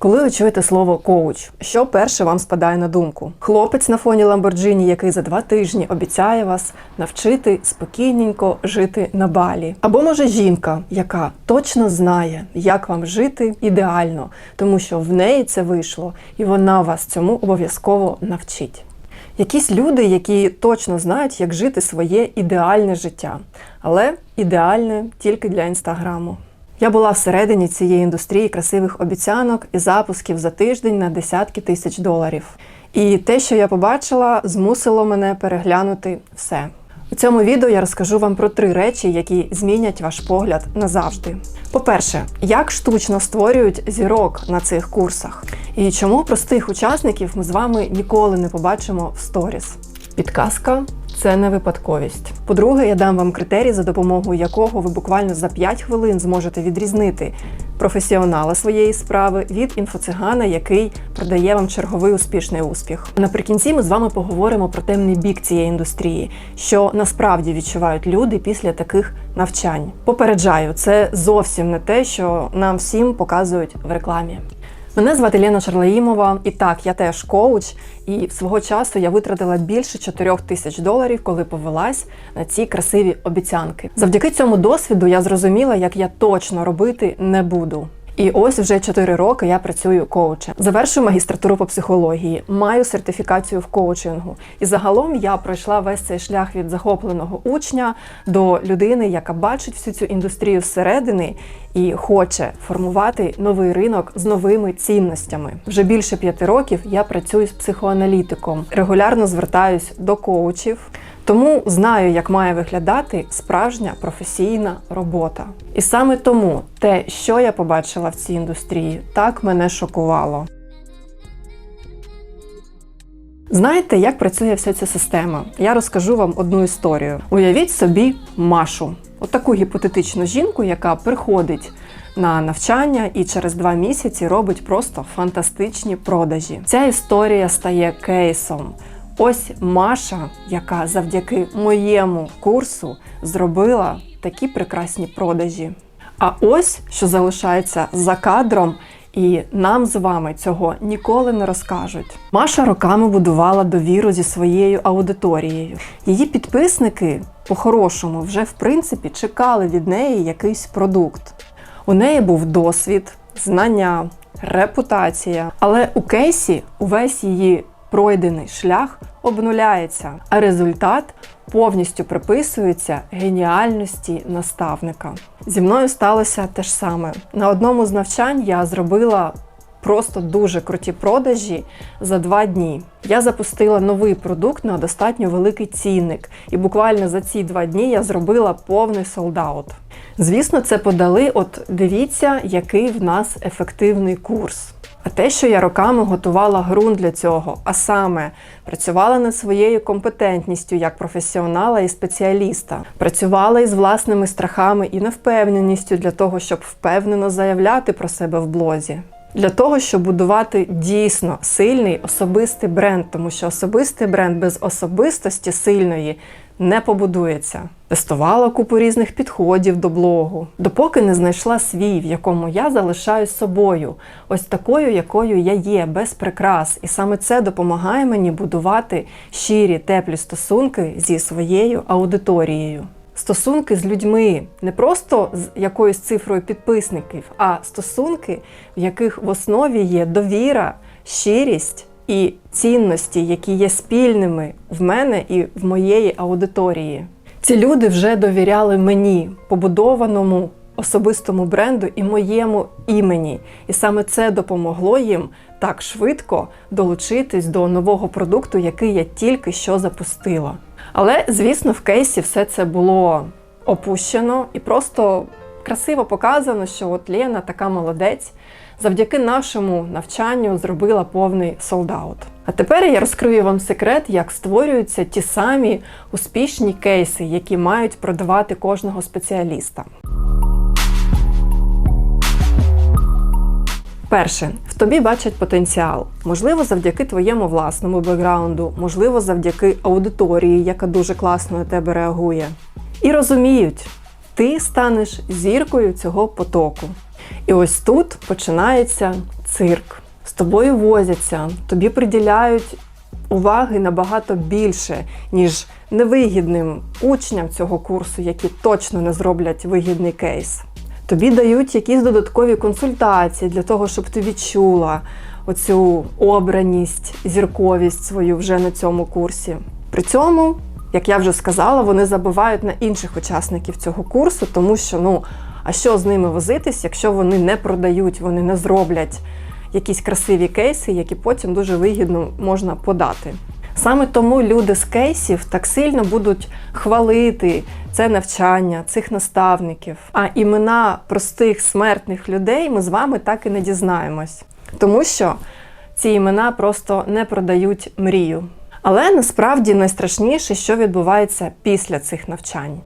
Коли ви чуєте слово коуч, що перше вам спадає на думку? Хлопець на фоні Ламборджині, який за два тижні обіцяє вас навчити спокійненько жити на балі. Або може жінка, яка точно знає, як вам жити ідеально, тому що в неї це вийшло, і вона вас цьому обов'язково навчить. Якісь люди, які точно знають, як жити своє ідеальне життя, але ідеальне тільки для інстаграму. Я була всередині цієї індустрії красивих обіцянок і запусків за тиждень на десятки тисяч доларів. І те, що я побачила, змусило мене переглянути все. У цьому відео я розкажу вам про три речі, які змінять ваш погляд назавжди. По-перше, як штучно створюють зірок на цих курсах, і чому простих учасників ми з вами ніколи не побачимо в сторіс. Підказка це не випадковість. По-друге, я дам вам критерій, за допомогою якого ви буквально за 5 хвилин зможете відрізнити професіонала своєї справи від інфоцигана, який продає вам черговий успішний успіх. Наприкінці ми з вами поговоримо про темний бік цієї індустрії, що насправді відчувають люди після таких навчань. Попереджаю, це зовсім не те, що нам всім показують в рекламі. Мене звати Лена Шарлаїмова, і так, я теж коуч, і свого часу я витратила більше 4 тисяч доларів, коли повелась на ці красиві обіцянки. Завдяки цьому досвіду я зрозуміла, як я точно робити не буду. І ось вже 4 роки я працюю коучем. Завершую магістратуру по психології, маю сертифікацію в коучингу. І загалом я пройшла весь цей шлях від захопленого учня до людини, яка бачить всю цю індустрію зсередини і хоче формувати новий ринок з новими цінностями. Вже більше п'яти років я працюю з психоаналітиком, регулярно звертаюсь до коучів. Тому знаю, як має виглядати справжня професійна робота. І саме тому те, що я побачила в цій індустрії, так мене шокувало. Знаєте, як працює вся ця система? Я розкажу вам одну історію. Уявіть собі Машу, отаку гіпотетичну жінку, яка приходить на навчання і через два місяці робить просто фантастичні продажі. Ця історія стає кейсом. Ось Маша, яка завдяки моєму курсу зробила такі прекрасні продажі. А ось що залишається за кадром, і нам з вами цього ніколи не розкажуть. Маша роками будувала довіру зі своєю аудиторією. Її підписники, по-хорошому, вже в принципі чекали від неї якийсь продукт. У неї був досвід, знання, репутація. Але у кейсі увесь її пройдений шлях обнуляється, а результат повністю приписується геніальності наставника. Зі мною сталося те ж саме. На одному з навчань я зробила просто дуже круті продажі за два дні. Я запустила новий продукт на достатньо великий цінник, і буквально за ці два дні я зробила повний солдаут. Звісно, це подали. От дивіться, який в нас ефективний курс. А те, що я роками готувала ґрунт для цього, а саме працювала над своєю компетентністю як професіонала і спеціаліста, працювала із власними страхами і невпевненістю для того, щоб впевнено заявляти про себе в блозі. Для того, щоб будувати дійсно сильний особистий бренд, тому що особистий бренд без особистості сильної не побудується. Тестувала купу різних підходів до блогу, допоки не знайшла свій, в якому я залишаюсь собою, ось такою, якою я є, без прикрас. І саме це допомагає мені будувати щирі, теплі стосунки зі своєю аудиторією. Стосунки з людьми не просто з якоюсь цифрою підписників, а стосунки, в яких в основі є довіра, щирість і цінності, які є спільними в мене і в моєї аудиторії. Ці люди вже довіряли мені, побудованому особистому бренду і моєму імені. І саме це допомогло їм так швидко долучитись до нового продукту, який я тільки що запустила. Але, звісно, в кейсі все це було опущено і просто красиво показано, що от Лена така молодець, завдяки нашому навчанню зробила повний солдаут. А тепер я розкрию вам секрет, як створюються ті самі успішні кейси, які мають продавати кожного спеціаліста. Перше, в тобі бачать потенціал. Можливо, завдяки твоєму власному бекграунду, можливо, завдяки аудиторії, яка дуже класно на тебе реагує. І розуміють, ти станеш зіркою цього потоку. І ось тут починається цирк. З тобою возяться, тобі приділяють уваги набагато більше, ніж невигідним учням цього курсу, які точно не зроблять вигідний кейс. Тобі дають якісь додаткові консультації для того, щоб ти відчула оцю обраність, зірковість свою вже на цьому курсі. При цьому, як я вже сказала, вони забувають на інших учасників цього курсу, тому що ну а що з ними возитись, якщо вони не продають, вони не зроблять якісь красиві кейси, які потім дуже вигідно можна подати. Саме тому люди з кейсів так сильно будуть хвалити це навчання, цих наставників. А імена простих смертних людей ми з вами так і не дізнаємось, тому що ці імена просто не продають мрію. Але насправді найстрашніше, що відбувається після цих навчань.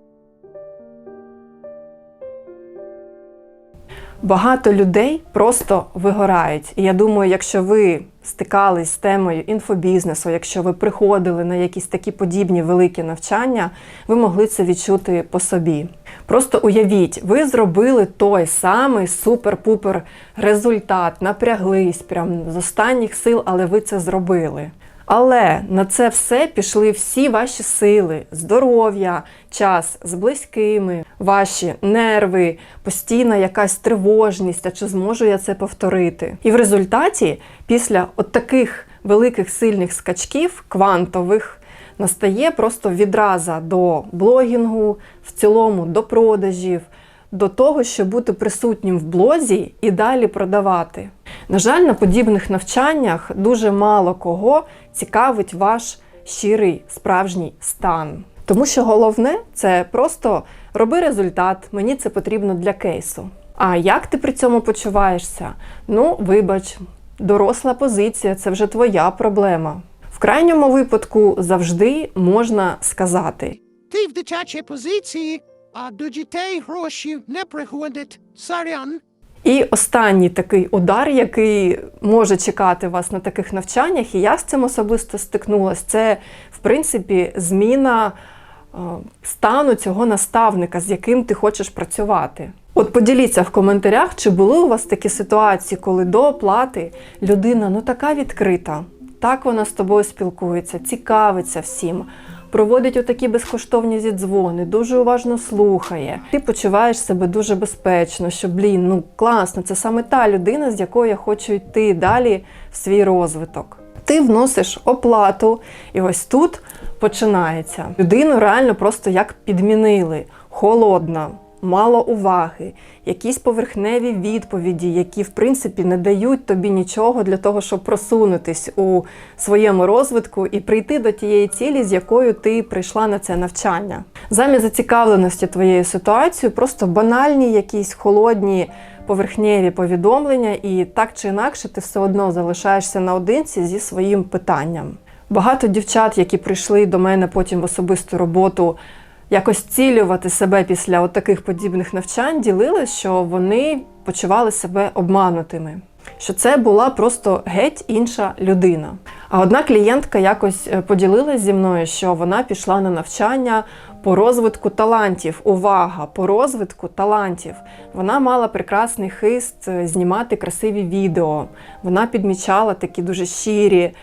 Багато людей просто вигорають. І я думаю, якщо ви стикались з темою інфобізнесу, якщо ви приходили на якісь такі подібні великі навчання, ви могли це відчути по собі. Просто уявіть, ви зробили той самий супер-пупер результат, напряглись прям з останніх сил, але ви це зробили. Але на це все пішли всі ваші сили, здоров'я, час з близькими, ваші нерви, постійна якась тривожність, а чи зможу я це повторити. І в результаті, після от таких великих сильних скачків, квантових, настає просто відраза до блогінгу, в цілому до продажів, до того, щоб бути присутнім в блозі і далі продавати. На жаль, на подібних навчаннях дуже мало кого цікавить ваш щирий справжній стан. Тому що головне це просто роби результат, мені це потрібно для кейсу. А як ти при цьому почуваєшся? Ну, вибач, доросла позиція це вже твоя проблема. В крайньому випадку завжди можна сказати: Ти в дитячій позиції, а до дітей гроші не приходять. Сорян. І останній такий удар, який може чекати вас на таких навчаннях, і я з цим особисто стикнулася, це в принципі зміна е, стану цього наставника, з яким ти хочеш працювати. От поділіться в коментарях, чи були у вас такі ситуації, коли до оплати людина ну така відкрита, так вона з тобою спілкується, цікавиться всім. Проводить отакі безкоштовні зідзвони, дуже уважно слухає. Ти почуваєш себе дуже безпечно, що блін, ну класно, це саме та людина, з якою я хочу йти далі в свій розвиток. Ти вносиш оплату, і ось тут починається. Людину реально просто як підмінили, холодна, мало уваги, якісь поверхневі відповіді, які в принципі не дають тобі нічого для того, щоб просунутись у своєму розвитку і прийти до тієї цілі, з якою ти прийшла на це навчання. Замість зацікавленості твоєю ситуацією, просто банальні, якісь холодні. Поверхневі повідомлення, і так чи інакше ти все одно залишаєшся наодинці зі своїм питанням. Багато дівчат, які прийшли до мене потім в особисту роботу, якось цілювати себе після от таких подібних навчань, ділили, що вони почували себе обманутими. Що це була просто геть інша людина. А одна клієнтка якось е, поділилась зі мною, що вона пішла на навчання по розвитку талантів. Увага! По розвитку талантів. Вона мала прекрасний хист е, знімати красиві відео. Вона підмічала такі дуже щирі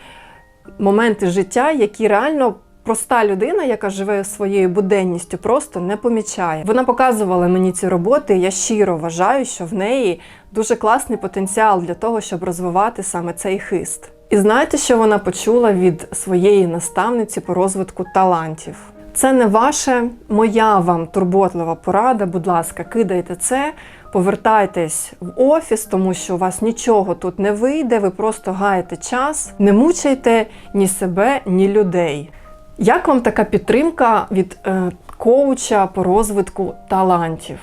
моменти життя, які реально проста людина, яка живе своєю буденністю, просто не помічає. Вона показувала мені ці роботи. Я щиро вважаю, що в неї дуже класний потенціал для того, щоб розвивати саме цей хист. І знаєте, що вона почула від своєї наставниці по розвитку талантів? Це не ваше, моя вам турботлива порада. Будь ласка, кидайте це, повертайтесь в офіс, тому що у вас нічого тут не вийде, ви просто гаєте час, не мучайте ні себе, ні людей. Як вам така підтримка від е, коуча по розвитку талантів?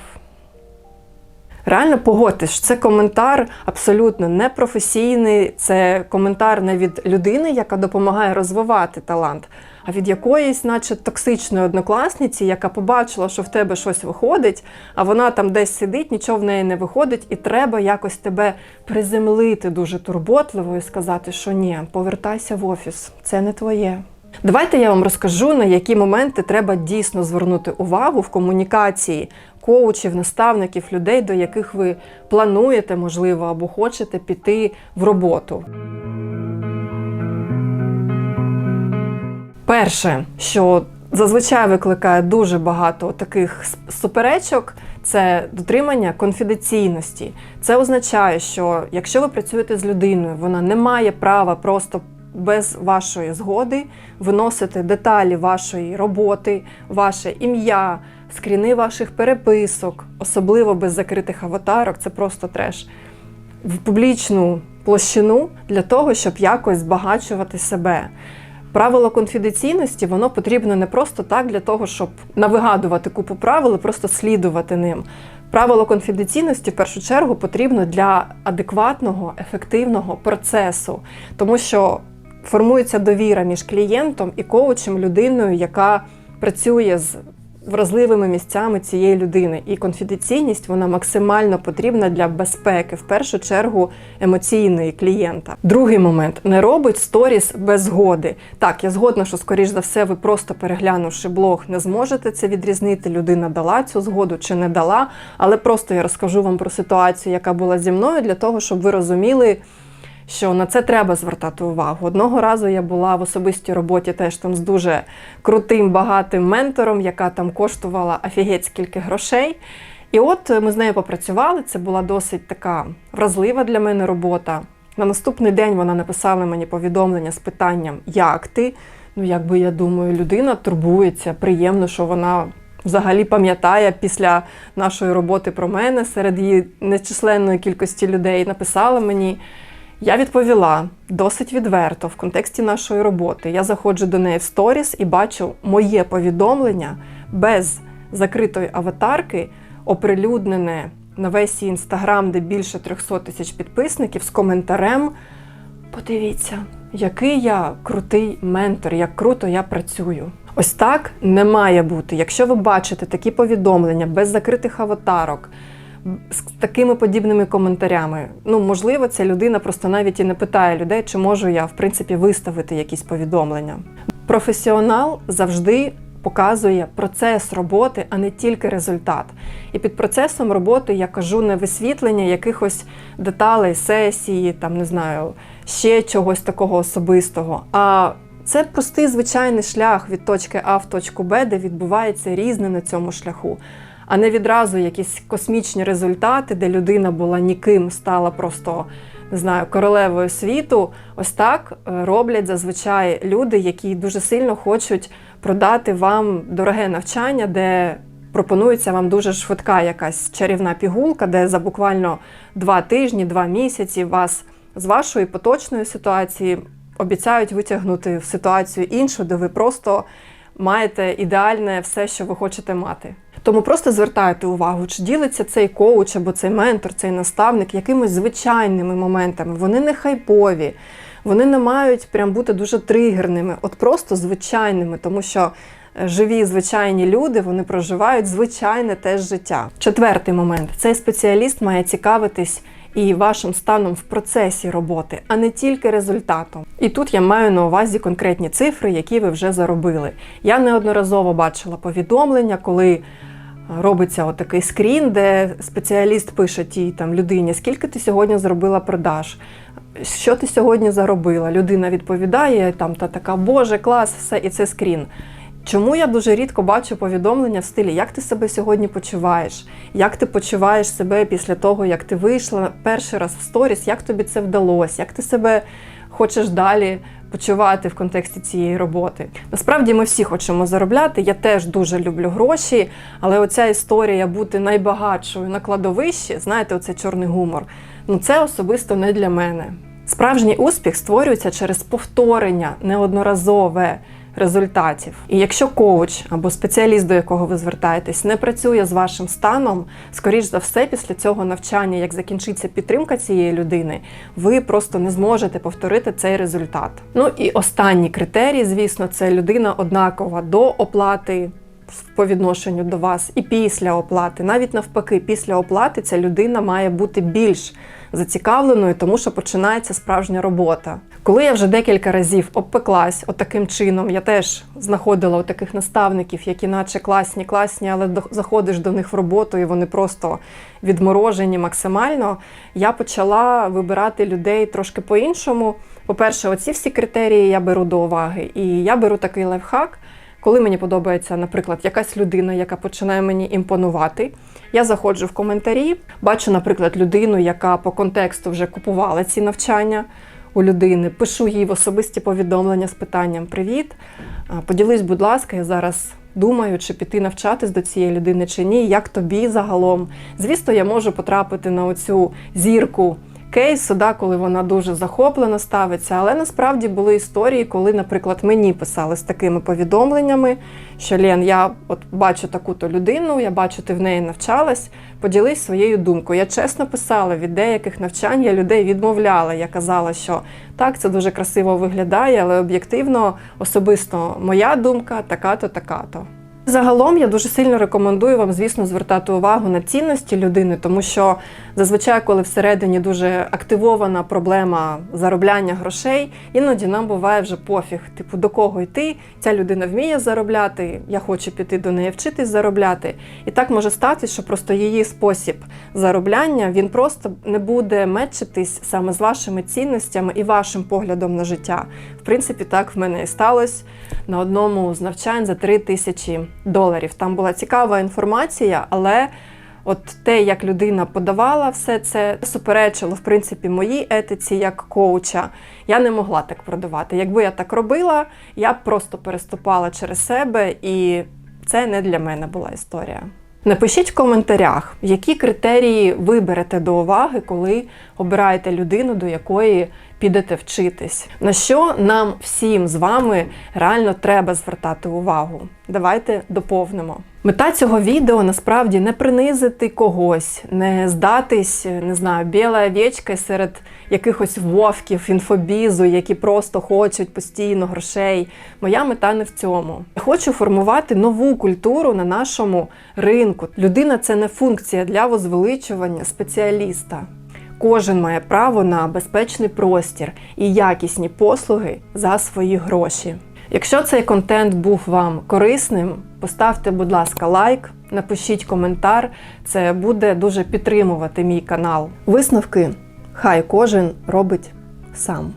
Реально погодьтесь, це коментар абсолютно непрофесійний, це коментар не від людини, яка допомагає розвивати талант, а від якоїсь, наче токсичної однокласниці, яка побачила, що в тебе щось виходить, а вона там десь сидить, нічого в неї не виходить, і треба якось тебе приземлити дуже турботливо і сказати, що ні, повертайся в офіс, це не твоє. Давайте я вам розкажу, на які моменти треба дійсно звернути увагу в комунікації коучів, наставників, людей, до яких ви плануєте, можливо, або хочете піти в роботу. Перше, що зазвичай викликає дуже багато таких суперечок, це дотримання конфіденційності. Це означає, що якщо ви працюєте з людиною, вона не має права просто без вашої згоди виносити деталі вашої роботи, ваше ім'я, скріни ваших переписок, особливо без закритих аватарок, це просто треш в публічну площину для того, щоб якось збагачувати себе. Правило конфіденційності воно потрібно не просто так для того, щоб навигадувати купу правил і просто слідувати ним. Правило конфіденційності в першу чергу потрібно для адекватного, ефективного процесу, тому що формується довіра між клієнтом і коучем, людиною, яка працює з вразливими місцями цієї людини. І конфіденційність вона максимально потрібна для безпеки, в першу чергу емоційної клієнта. Другий момент не робить сторіс без згоди. Так, я згодна, що скоріш за все, ви просто переглянувши блог, не зможете це відрізнити. Людина дала цю згоду чи не дала. Але просто я розкажу вам про ситуацію, яка була зі мною, для того, щоб ви розуміли що на це треба звертати увагу. Одного разу я була в особистій роботі теж там з дуже крутим, багатим ментором, яка там коштувала офігеть скільки грошей. І от ми з нею попрацювали. Це була досить така вразлива для мене робота. На наступний день вона написала мені повідомлення з питанням, як ти? Ну, якби я думаю, людина турбується, приємно, що вона взагалі пам'ятає після нашої роботи про мене серед її нечисленної кількості людей. Написала мені. Я відповіла досить відверто в контексті нашої роботи. Я заходжу до неї в сторіс і бачу моє повідомлення без закритої аватарки, оприлюднене на весь інстаграм, де більше 300 тисяч підписників, з коментарем. Подивіться, який я крутий ментор, як круто я працюю. Ось так не має бути. Якщо ви бачите такі повідомлення без закритих аватарок, з такими подібними коментарями. Ну, можливо, ця людина просто навіть і не питає людей, чи можу я в принципі виставити якісь повідомлення. Професіонал завжди показує процес роботи, а не тільки результат. І під процесом роботи я кажу не висвітлення якихось деталей, сесії, там не знаю, ще чогось такого особистого. а це простий звичайний шлях від точки А в точку Б, де відбувається різне на цьому шляху а не відразу якісь космічні результати, де людина була ніким, стала просто не знаю, королевою світу. Ось так е, роблять зазвичай люди, які дуже сильно хочуть продати вам дороге навчання, де пропонується вам дуже швидка якась чарівна пігулка, де за буквально два тижні, два місяці вас з вашої поточної ситуації обіцяють витягнути в ситуацію іншу, де ви просто маєте ідеальне все, що ви хочете мати. Тому просто звертайте увагу, чи ділиться цей коуч або цей ментор, цей наставник якимись звичайними моментами. Вони не хайпові, вони не мають прям бути дуже тригерними, от просто звичайними, тому що е, живі звичайні люди вони проживають звичайне теж життя. Четвертий момент: цей спеціаліст має цікавитись. І вашим станом в процесі роботи, а не тільки результатом. І тут я маю на увазі конкретні цифри, які ви вже заробили. Я неодноразово бачила повідомлення, коли робиться отакий скрін, де спеціаліст пише тій там людині, скільки ти сьогодні зробила продаж, що ти сьогодні заробила. Людина відповідає, там та така, Боже, клас, все, і це скрін. Чому я дуже рідко бачу повідомлення в стилі, як ти себе сьогодні почуваєш, як ти почуваєш себе після того, як ти вийшла перший раз в сторіс, як тобі це вдалося, як ти себе хочеш далі почувати в контексті цієї роботи. Насправді ми всі хочемо заробляти. Я теж дуже люблю гроші, але оця історія бути найбагатшою на кладовищі, знаєте, оце чорний гумор. Ну це особисто не для мене. Справжній успіх створюється через повторення неодноразове результатів. І якщо коуч або спеціаліст, до якого ви звертаєтесь, не працює з вашим станом, скоріш за все, після цього навчання, як закінчиться підтримка цієї людини, ви просто не зможете повторити цей результат. Ну і останній критерій, звісно, це людина однакова до оплати по відношенню до вас, і після оплати. Навіть навпаки, після оплати ця людина має бути більш зацікавленою, тому що починається справжня робота. Коли я вже декілька разів обпеклась отаким чином, я теж знаходила таких наставників, які наче класні, класні, але заходиш до них в роботу, і вони просто відморожені максимально. Я почала вибирати людей трошки по-іншому. По-перше, оці всі критерії я беру до уваги. І я беру такий лайфхак. Коли мені подобається, наприклад, якась людина, яка починає мені імпонувати, я заходжу в коментарі, бачу, наприклад, людину, яка по контексту вже купувала ці навчання у людини, пишу їй в особисті повідомлення з питанням Привіт. Поділись, будь ласка, я зараз думаю, чи піти навчатись до цієї людини чи ні, як тобі загалом. Звісно, я можу потрапити на оцю зірку кейсу, да, коли вона дуже захоплено ставиться. Але насправді були історії, коли, наприклад, мені писали з такими повідомленнями, що Лен, я от бачу таку-то людину, я бачу, ти в неї навчалась. Поділись своєю думкою. Я чесно писала від деяких навчань, я людей відмовляла. Я казала, що так, це дуже красиво виглядає, але об'єктивно, особисто моя думка така-то, така-то. Загалом я дуже сильно рекомендую вам, звісно, звертати увагу на цінності людини, тому що зазвичай, коли всередині дуже активована проблема заробляння грошей, іноді нам буває вже пофіг, типу до кого йти. Ця людина вміє заробляти, я хочу піти до неї вчитись заробляти. І так може статись, що просто її спосіб заробляння він просто не буде мечитись саме з вашими цінностями і вашим поглядом на життя. В принципі, так в мене і сталося на одному з навчань за 3 тисячі доларів. Там була цікава інформація, але от те, як людина подавала все це, суперечило в принципі моїй етиці як коуча. Я не могла так продавати. Якби я так робила, я б просто переступала через себе, і це не для мене була історія. Напишіть в коментарях, які критерії ви берете до уваги, коли обираєте людину, до якої підете вчитись. На що нам всім з вами реально треба звертати увагу? Давайте доповнимо. Мета цього відео насправді не принизити когось, не здатись, не знаю, біла овечка серед якихось вовків, інфобізу, які просто хочуть постійно грошей. Моя мета не в цьому. Я хочу формувати нову культуру на нашому ринку. Людина це не функція для возвеличування спеціаліста. Кожен має право на безпечний простір і якісні послуги за свої гроші. Якщо цей контент був вам корисним, поставте, будь ласка, лайк, напишіть коментар. Це буде дуже підтримувати мій канал. Висновки хай кожен робить сам.